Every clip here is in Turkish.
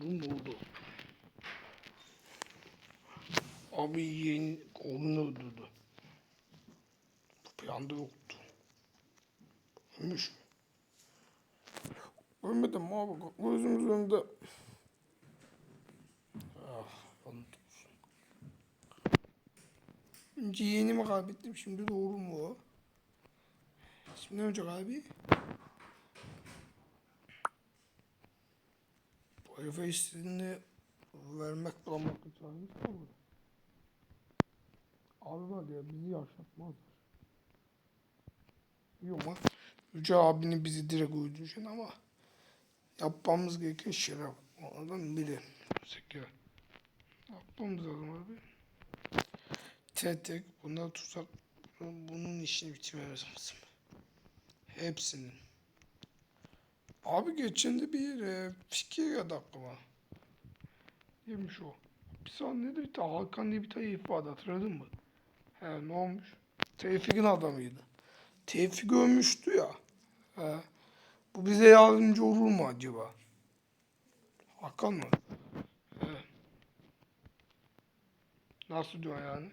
Durum oldu. Abi yeğen oğlunu öldürdü. Planda yoktu. Ölmüş mü? Ölmedi mi abi? Gözümüz önünde. Ah, olsun. Önce yeğenimi kaybettim. Şimdi doğru mu o? Şimdi ne olacak abi? Herife istediğini vermek bulamak çaresi kalmadı. Abi var ya bizi yaşatmazlar. Yok ama Yüce abini bizi direkt öldüreceksin ama yapmamız gereken şeyler. Onlardan biri. Zeka. Yapmamız lazım abi. Tek tek bunlar tuzak bunun işini bitirmemiz lazım. Hepsinin. Abi geçen de bir e, fikir aklıma. Neymiş o? Sahnede bir tane Hakan diye bir tane herif vardı hatırladın mı? He ne olmuş? Tevfik'in adamıydı. Tevfik ölmüştü ya. He. Bu bize yardımcı olur mu acaba? Hakan mı? He. Nasıl diyor yani?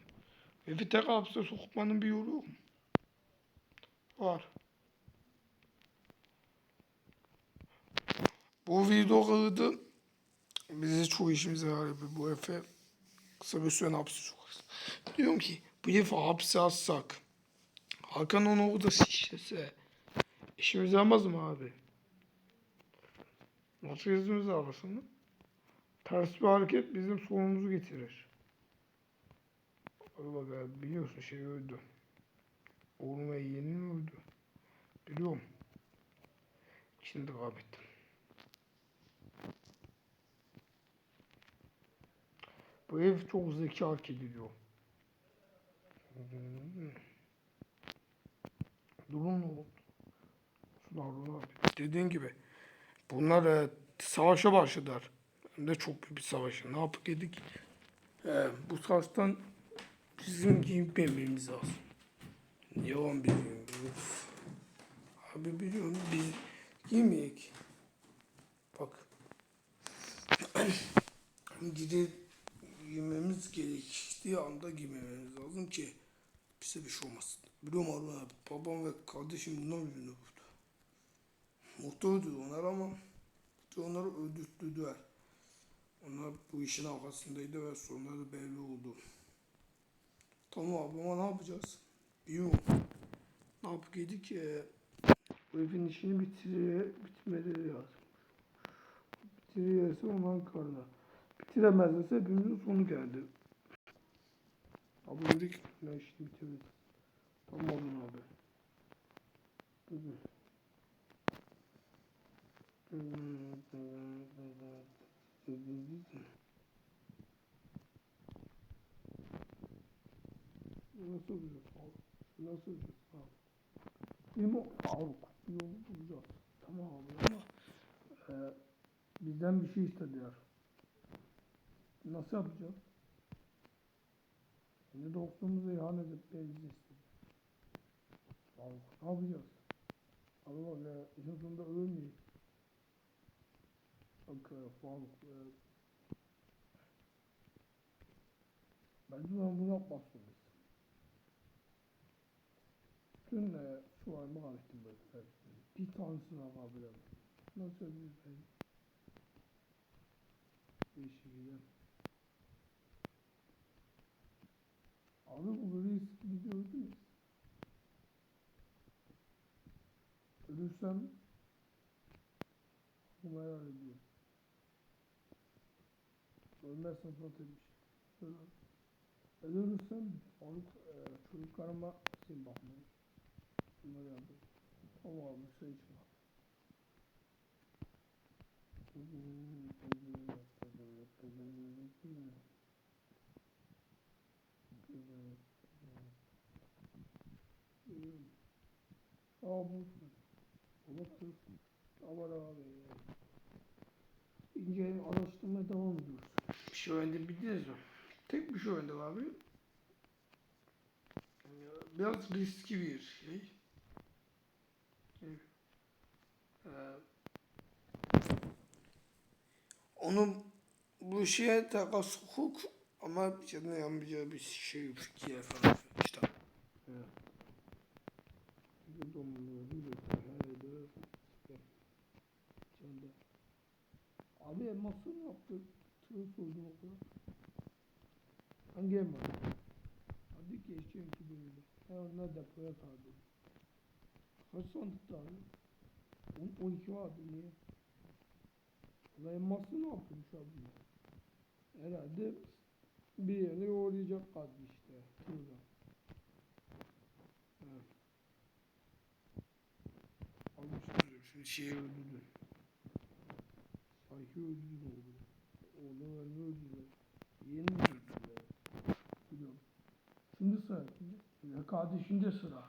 Evi tek hapse sokmanın bir yolu yok mu? Var. Bu video kaydı bize çok işimize yarar. Bu Efe kısa bir süre hapse sokarız. Diyorum ki bu Efe hapse atsak Hakan onu orada şişese işimize yaramaz mı abi? Nasıl yüzümüze arasında? Ters bir hareket bizim sonumuzu getirir. Bak abi, biliyorsun şey öldü. Oğlum ve yeğenim öldü. Biliyorum. İkisini de kaybettim. Bu ev çok zeki hak ediliyor. Durum ne abi. Dediğin gibi bunlar e, savaşa başladılar. Hem de çok büyük bir savaşa. Ne yapıp yedik? E, bu savaştan bizim giyinmememiz lazım. Yalan bizim. Abi biliyorum biz giymeyek. Bak. Gidip giymemiz gerektiği anda giymemiz lazım ki bize bir şey olmasın. Biliyorum abi. Babam ve kardeşim bundan yüzünü vurdu. Mutluydu onlar ama onları öldürttüler. Onlar bu işin arkasındaydı ve sonları belli oldu. Tamam abi ama ne yapacağız? Bilmiyorum. Ne yapıp yedik? Bu evin işini bitire, bitmeleri lazım. Bitirirse onların karnına. Bitiremezlerse hepimizin sonu geldi. Abi dedik ne işini bitirdik. Tamam abi. Nasıl olacak abi? Nasıl olacak abi? Değil mi? Abi bir yolu bulacağız. Tamam abi ama e, bizden bir şey istediler. Nasıl yapacağız? Şimdi dostumuza ihanet. Abi ne yapacağız? Bak ya işin sonunda ölmeyiz. Bak e, Faruk e, Bence ben bunu yapmazsınız. Dün e, su ayımı karıştım böyle. Bir tanesini alabilirim. Nasıl bir şey? Bir şekilde. Abi bu bizi öldürür. Ölürsem bunu helal ediyorum. Ölmezsem şey. Öyle. Ben ölürsem onu e, çocuklarıma sil bakmayı. Bunları yapayım. Ama abi şey için. Aa bu. Olası. Aman abi. İnce araştırmaya devam ediyoruz. Bir şey öğrendim bildiniz mi? Tek bir şey öğrendim abi. Biraz riskli bir şey. Ee, onun bu şeye takas hukuk ama bir şeyden yapmayacağı bir şey fikir falan işte. Evet. Bir domuz, bir de Çanda. Abi elması ne yaptı? Tığ koydum o kadar. Hangi elma? Hadi geçeceğim ki böyle. Ha onlar depoya kaldı. Kaç sandıkta abi? 10, 12 vardı niye? Ulan elması ne yapmış abi? Herhalde bir yere uğrayacak kaldı işte. Tığla. Evet. Almıştır. Şimdi şeye öldürdü. Sanki öldürdü oğlum. Oğlum ölme öldürdü. Yeni öldürdüler. Biliyorum. Şimdi sıra kardeşinde sıra.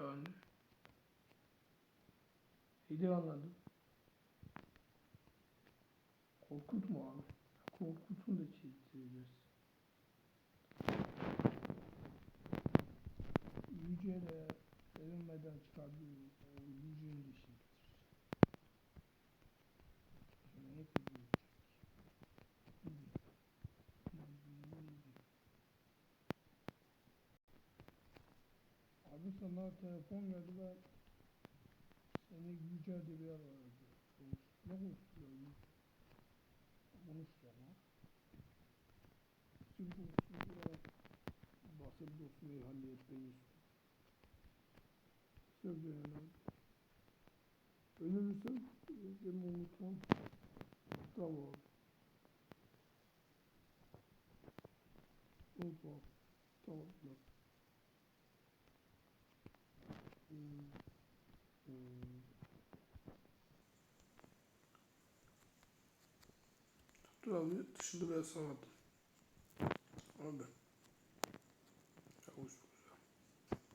Yani. İyi anladım. Korkutma abi. Korkutun da çizdireceğiz. Yüce de erinmeden çıkabiliriz. O yücenin de işini bitireceğiz. Şimdi ne kızıyor? Sana telefon geldi ve seni yer aradı. Konuş, ne konuştular ya? Konuştular ha? Tüm konuştular. Bahsedip dostunu halletmeyi istiyor. Söz yani abi. Ölürsen demi unutmam. Tamam. Unutmam. Tamam. Bak. Abi dışında ben sana attım. Abi. Yavaş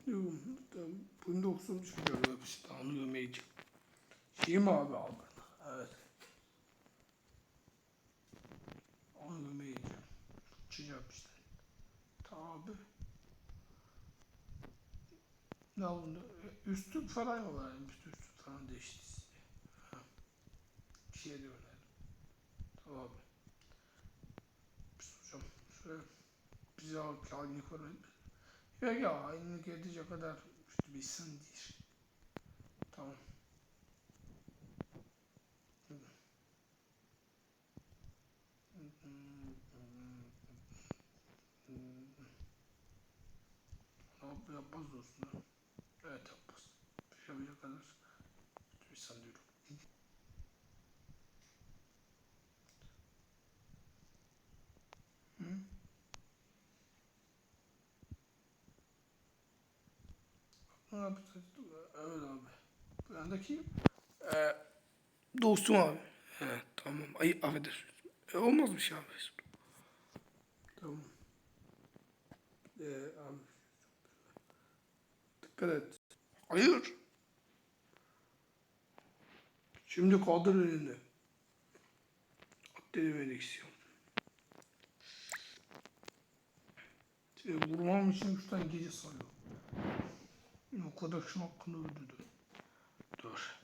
Yok, tamam. Bunda oksun çıkıyor işte anlıyorum iyice. Şey mi abi abi? Evet. Anlıyorum iyice. Çıkacak işte. Tamam abi. Ne oldu? Üstü falan yani, Üstü üstü falan değişti. Bir şey diyorlar. Tamam. Biz hocam şöyle bize alıp halini koruyun. Ya ya aynı edecek kadar işte insan değil. Tamam. Abi yapmaz dostum. Evet. Bir şey yapacak kadar bir insan diyorum. Hı? Ne yapacağız? Evet abi. Bu yandaki e, dostum abi. He, tamam. Ay affedersin. E, olmazmış abi. Tamam. E, abi. Dikkat et. Hayır. Şimdi kaldır elini. At denemek istiyorum. Seni vurmam için üç tane gece sayıyor. O kadar şu hakkında öldürdüm. Dur.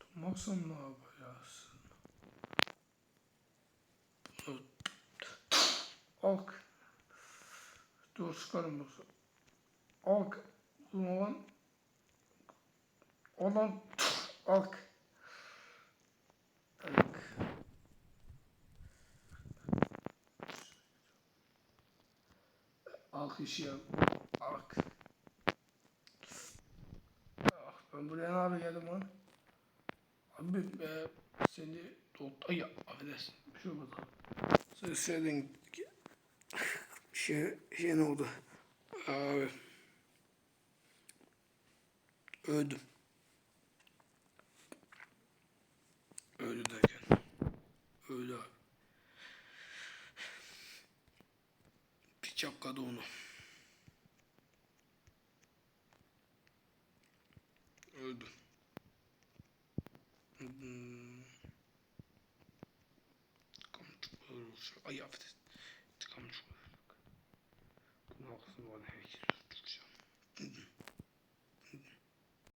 Durmazsam ne yapacaksın? Bunu... Ak. Dur çıkarım bu. Ak. Bunu olan... Olan... Ak. Ak. Alkış yap. Ak. Ah, ben buraya ne abi geldim lan? Abi e, seni tut... Ay affedersin. Bir şey olmadı. Sen söyledin ki... şey, şey ne oldu? Abi. Öldüm. Öldü derken. Öldü abi. Bir çapkadı onu. Öldü. Hmm. Ay affedersin. Çubuğu.